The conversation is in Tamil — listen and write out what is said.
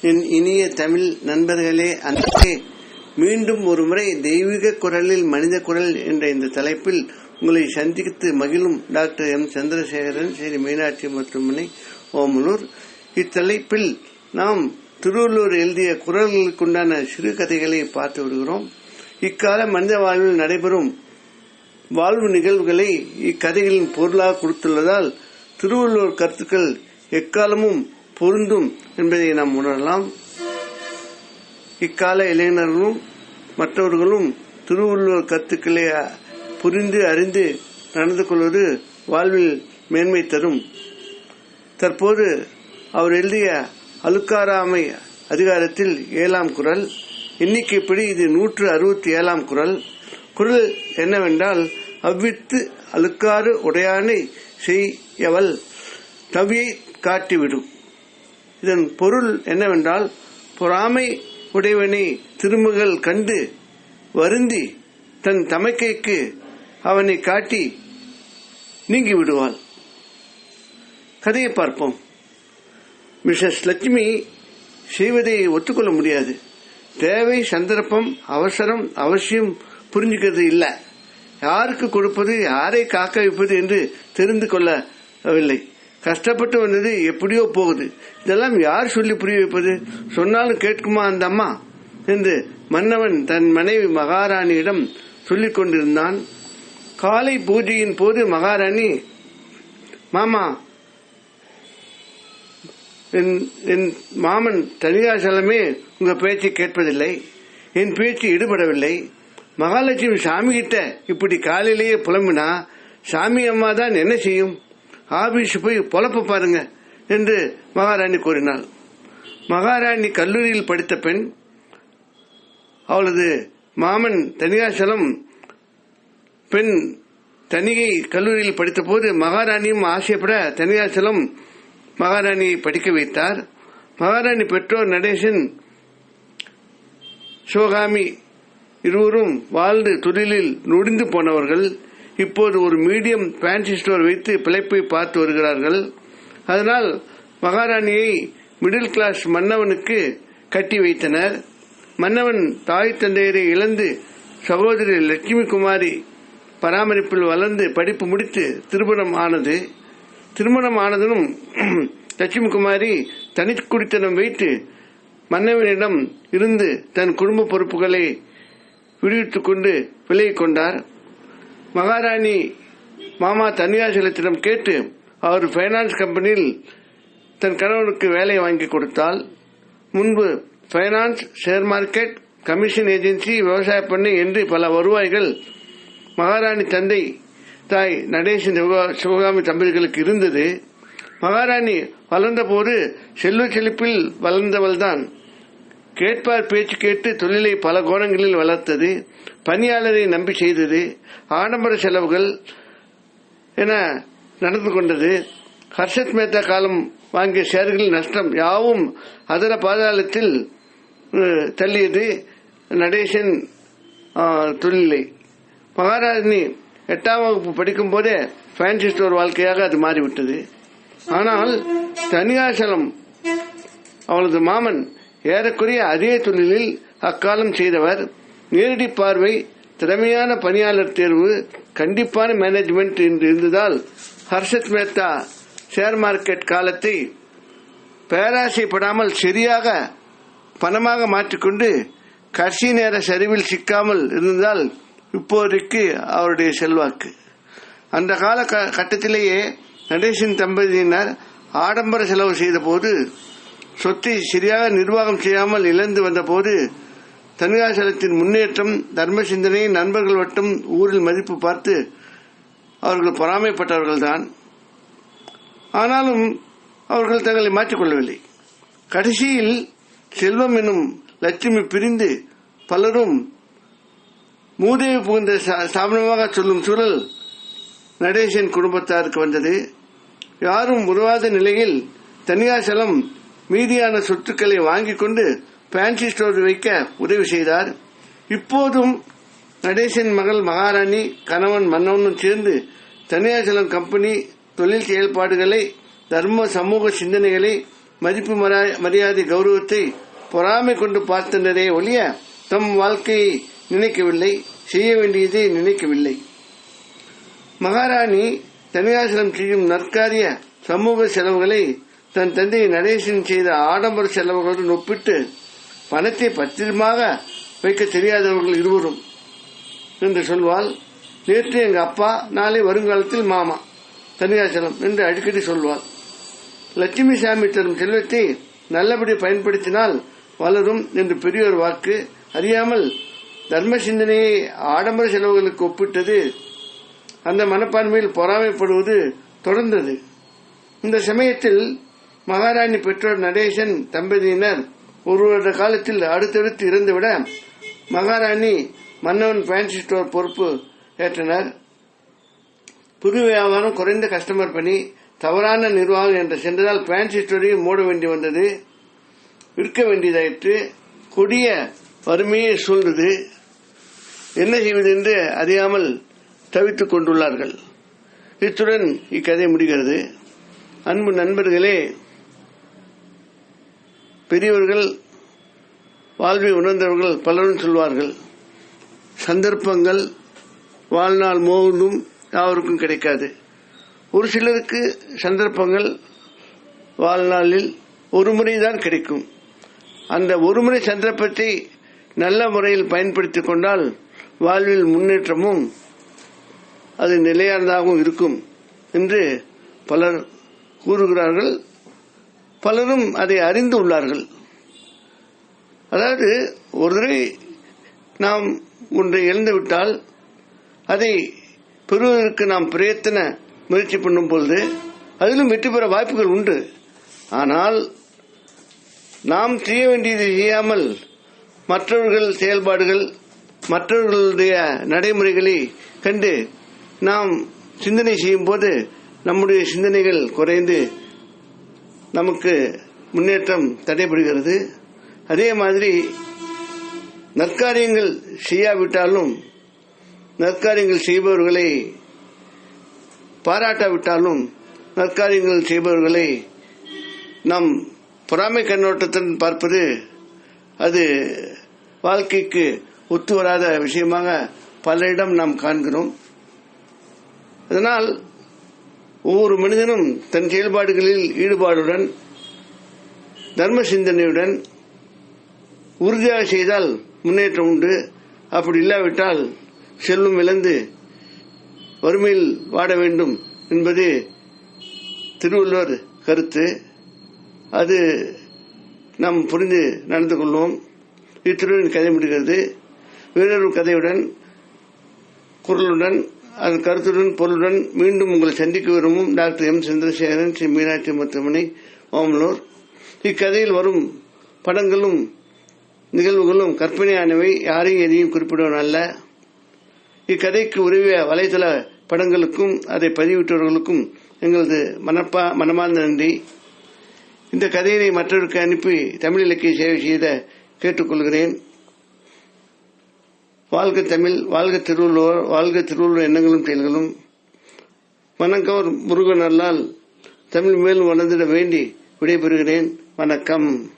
என் இனிய தமிழ் நண்பர்களே அன்றே மீண்டும் ஒரு முறை தெய்வீக குரலில் மனித குரல் என்ற இந்த தலைப்பில் உங்களை சந்தித்து மகிழும் டாக்டர் எம். சந்திரசேகரன் ஸ்ரீ மீனாட்சி மருத்துவமனை ஓமலூர். இத்தலைப்பில் நாம் திருவள்ளூர் எழுதிய குரல்களுக்குண்டான சிறுகதைகளை பார்த்து வருகிறோம் இக்கால மனித வாழ்வில் நடைபெறும் வாழ்வு நிகழ்வுகளை இக்கதைகளின் பொருளாக கொடுத்துள்ளதால் திருவள்ளுவர் கருத்துக்கள் எக்காலமும் பொருந்தும் என்பதை நாம் உணரலாம். இக்கால இளைஞர்களும் மற்றவர்களும் திருவள்ளுவர் கருத்துக்களை புரிந்து அறிந்து நடந்து கொள்வது வாழ்வில் மேன்மை தரும். தற்போது அவர் எழுதிய அலுக்காராமை அதிகாரத்தில் ஏழாம் குரல் எண்ணிக்கைப்படி இது நூற்று அறுபத்தி ஏழாம் குரல். குரல் என்னவென்றால் அவ்வித்து அழுக்காறு உடையானை செய்யவள் தவியை காட்டிவிடும். இதன் பொருள் என்னவென்றால் பொறாமை உடையவனை திருமுகள் கண்டு வருந்தி தன் தமக்கைக்கு அவனை காட்டி நீங்கி விடுவாள். கதையை பார்ப்போம். மிஸ்ஸஸ் லட்சுமி செய்வதை ஒத்துக்கொள்ள முடியாது. தேவை சந்தர்ப்பம் அவசரம் அவசியம் புரிஞ்சுக்கிறது இல்லை. யாருக்கு கொடுப்பது யாரை காக்க வைப்பது என்று தெரிந்து கொள்ளவில்லை. கஷ்டப்பட்டு வந்தது எப்படியோ போகுது. இதெல்லாம் யார் சொல்லி புரிய வைப்பது? சொன்னாலும் கேட்குமா அந்த அம்மா? என்று மன்னவன் தன் மனைவி மகாராணியிடம் சொல்லிக் கொண்டிருந்தான். காலை பூஜையின் போது மகாராணி மாமா என் மாமன் தனியாசலமே உங்க பேச்சை கேட்பதில்லை. என் பேச்சு ஈடுபடவில்லை. மகாலட்சுமி சாமி கிட்ட இப்படி காலையிலேயே புலம்பினா சாமி அம்மா தான் என்ன செய்யும்? ஆபீஸ் போய் பொழப்ப பாருங்க என்று மகாராணி கூறினாள். மகாராணி கல்லூரியில் படித்த பெண் அவளது மாமன் தனியாசலம் பெண் தனிகை கல்லூரியில் படித்தபோது மகாராணியும் ஆசைப்பட தனியாசலம் மகாராணியை படிக்க வைத்தார். மகாராணி பெற்றோர் நடேசன் சிவகாமி இருவரும் வாழ்ந்து தொழிலில் நொடிந்து போனவர்கள். இப்போது ஒரு மீடியம் பேன்சி ஸ்டோர் வைத்து பிழைப்பை பார்த்து வருகிறார்கள். அதனால் மகாராணியை மிடில் கிளாஸ் மன்னவனுக்கு கட்டி வைத்தனர். மன்னவன் தாய் தந்தையரை இழந்து சகோதரி லட்சுமி குமாரி பராமரிப்பில் வளர்ந்து படிப்பு முடித்து திருமணம் ஆனது. திருமணம் ஆனதும் லட்சுமி குமாரி தனி குடித்தனம் வைத்து மன்னவனிடம் இருந்து தன் குடும்ப பொறுப்புகளை விடுவித்துக் கொண்டு விலகிக் கொண்டார். மகாராணி மாமா தனியாசலத்திடம் கேட்டு அவர் பைனான்ஸ் கம்பெனியில் தன் கணவனுக்கு வேலை வாங்கி கொடுத்தால் முன்பு finance share market commission agency விவசாய பண்ணை என்று பல வருவாய்கள் மகாராணி தந்தை தாய் நடேசன் சிவகாமி தம்பதிகளுக்கு இருந்தது. மகாராணி வளர்ந்தபோது செல்வ செழிப்பில் வளர்ந்தவள்தான். கேட்பார் பேச்சு கேட்டு தொழிலை பல கோணங்களில் வளர்த்தது பணியாளரை நம்பி செய்தது ஆடம்பர செலவுகள் என நடந்து கொண்டது. ஹர்ஷத் மேத்தா காலம் வாங்கிய ஷேர்களின் நஷ்டம் யாவும் அதர பாதாளத்தில் தள்ளியது நடேசன் தொழிலை. மகாராஜினி எட்டாம் வகுப்பு படிக்கும் போதே ஃபேன்சி ஸ்டோர் வாழ்க்கையாக அது மாறிவிட்டது. ஆனால் தனியாசலம் அவளது மாமன் ஏறக்குறைய அதே தொழிலில் அக்காலம் செய்தவர். நேரடி பார்வை திறமையான பணியாளர் தேர்வு கண்டிப்பான மேனேஜ்மெண்ட் என்று இருந்ததால் ஹர்ஷத் மேத்தா ஷேர் மார்க்கெட் காலத்தை பேராசைப்படாமல் சரியாக பணமாக மாற்றிக்கொண்டு கடைசி நேர சரிவில் சிக்காமல் இருந்ததால் இப்போதைக்கு அவருடைய செல்வாக்கு. அந்த கால கட்டத்திலேயே நடேசன் தம்பதியினர் ஆடம்பர செலவு செய்த போது சொத்தை சரியாக நிர்வாகம் செய்யாமல் இழந்து வந்தபோது தனியாசலத்தின் முன்னேற்றம் தர்ம சிந்தனை நண்பர்கள் வட்டம் ஊரில் மதிப்பு பார்த்து அவர்கள் பொறாமைப்பட்டவர்கள்தான். ஆனாலும் அவர்கள் தங்களை மாற்றிக்கொள்ளவில்லை கடைசியில் செல்வம் என்னும் லட்சுமி பிரிந்து பலரும் மூதேவி புகுந்த ஸ்தாபனமாக சொல்லும் சூழல் நடேசன் குடும்பத்தாருக்கு வந்தது. யாரும் உருவாத நிலையில் தனியாசலம் மீதியான சொத்துக்களை வாங்கிக் கொண்டு பேன்சி ஸ்டோர் வைக்க உதவி செய்தார். இப்போதும் நடேசன் மகள் மகாராணி கணவன் மன்னவனும் சேர்ந்து தனியாசலம் கம்பெனி தொழில் செயல்பாடுகளை தர்ம சமூக சிந்தனைகளை மதிப்பு மரியாதை கௌரவத்தை பொறாமை கொண்டு பார்த்தனரே ஒழிய தம் வாழ்க்கையை நினைக்கவில்லை செய்ய வேண்டியதை நினைக்கவில்லை. மகாராணி தனியாசலம் செய்யும் நற்காரிய சமூக செலவுகளை தன் தந்தை நடேசன் செய்த ஆடம்பர செலவுகளுடன் ஒப்பிட்டு பணத்தை பத்திரமாக வைக்க தெரியாதவர்கள் இருவரும் என்று சொல்வாள். நேற்று எங்க அப்பா நாளை வருங்காலத்தில் மாமா தனியாச்சலம் என்று அடிக்கடி சொல்வாள். லட்சுமி சாமி தரும் செல்வத்தை நல்லபடி பயன்படுத்தினால் வளரும் என்று பெரியோர் வாக்கு அறியாமல் தர்ம சிந்தனையை ஆடம்பர செலவுகளுக்கு ஒப்பிட்டது அந்த மனப்பான்மையில் பொறாமைப்படுவது தொடர்ந்தது. இந்த சமயத்தில் மகாராணி பெற்றோர் நடேசன் தம்பதியினர் ஒரு வருட காலத்தில் அடுத்தடுத்து இறந்துவிட மகாராணி மன்னவன் ஃபேன்சி ஸ்டோர் பொறுப்பு ஏற்றனர். புது வியாபாரம் குறைந்த கஸ்டமர் பணி தவறான நிர்வாகம் என்று சென்றதால் ஃபேன்சி ஸ்டோரையும் மூட வேண்டி வந்தது. விற்க வேண்டியதாயிற்று. கொடிய வறுமையை சூழ்ந்தது. என்ன செய்வது என்று அறியாமல் தவித்துக் கொண்டுள்ளார்கள். இத்துடன் இக்கதை முடிகிறது. அன்பு நண்பர்களே பெரியவர்கள் வாழ்வை உணர்ந்தவர்கள் பலரும் சொல்வார்கள் சந்தர்ப்பங்கள் வாழ்நாள் முழுவதும் யாருக்கும் கிடைக்காது. ஒரு சிலருக்கு சந்தர்ப்பங்கள் வாழ்நாளில் ஒரு முறைதான் கிடைக்கும். அந்த ஒரு முறை சந்தர்ப்பத்தை நல்ல முறையில் பயன்படுத்திக் கொண்டால் வாழ்வில் முன்னேற்றமும் அது நிலையானதாகவும் இருக்கும் என்று பலர் கூறுகிறார்கள். பலரும் அதை அறிந்து உள்ளார்கள். அதாவது ஒரு தடவை நாம் ஒன்றை இழந்துவிட்டால் அதை பெறுவதற்கு நாம் பிரயத்தன முயற்சி பண்ணும் பொழுது அதிலும் வெற்றி பெற வாய்ப்புகள் உண்டு. ஆனால் நாம் செய்ய வேண்டியதை செய்யாமல் மற்றவர்கள் செயல்பாடுகள் மற்றவர்களுடைய நடைமுறைகளை கண்டு நாம் சிந்தனை செய்யும் போது நம்முடைய சிந்தனைகள் குறைந்து நமக்கு முன்னேற்றம் தடைபடுகிறது. அதே மாதிரி நற்காரியங்கள் செய்யாவிட்டாலும் நற்காரியங்கள் செய்பவர்களை பாராட்டாவிட்டாலும் நற்காரியங்கள் செய்பவர்களை நாம் பொறாமை கண்ணோட்டத்துடன் பார்ப்பது அது வாழ்க்கைக்கு ஒத்து வராத விஷயமாக பலரிடம் நாம் காண்கிறோம். அதனால் ஒவ்வொரு மனிதனும் தன் செயல்பாடுகளில் ஈடுபாடுடன் தர்ம சிந்தனையுடன் உறுதியாக செய்தால் முன்னேற்றம் உண்டு. அப்படி இல்லாவிட்டால் செல்வம் இழந்து வறுமையில் வாட வேண்டும் என்பது திருவள்ளுவர் கருத்து. அது நாம் புரிந்து நடந்து கொள்வோம். இத்துடன் கதை முடிகிறது. வேறொரு கதையுடன் குரலுடன் அதன் கருத்துடன் பொருளுடன் மீண்டும் உங்களை சந்திக்க விரும்பும் டாக்டர் எம். சந்திரசேகரன் ஸ்ரீ மீனாட்சி மருத்துவமனை ஓமலூர். இக்கதையில் வரும் படங்களும் நிகழ்வுகளும் கற்பனையானவை. யாரையும் எதையும் குறிப்பிடுவன் அல்ல. இக்கதைக்கு உதவிய வலைதள படங்களுக்கும் அதை பதிவிட்டவர்களுக்கும் எங்களது மனப்பா மனமார்ந்த நன்றி. இந்த கதையினை மற்றவருக்கு அனுப்பி தமிழ் இலக்கிய சேவை செய்த கேட்டுக்கொள்கிறேன். வாழ்க தமிழ் வாழ்க திருவள்ளுவர் வாழ்க திருவள்ளுவர் எண்ணங்களும் செயல்களும் வணக்கம் முருகன் அல்லால் தமிழ் மேலும் வளர்ந்திட வேண்டி விடைபெறுகிறேன். வணக்கம்.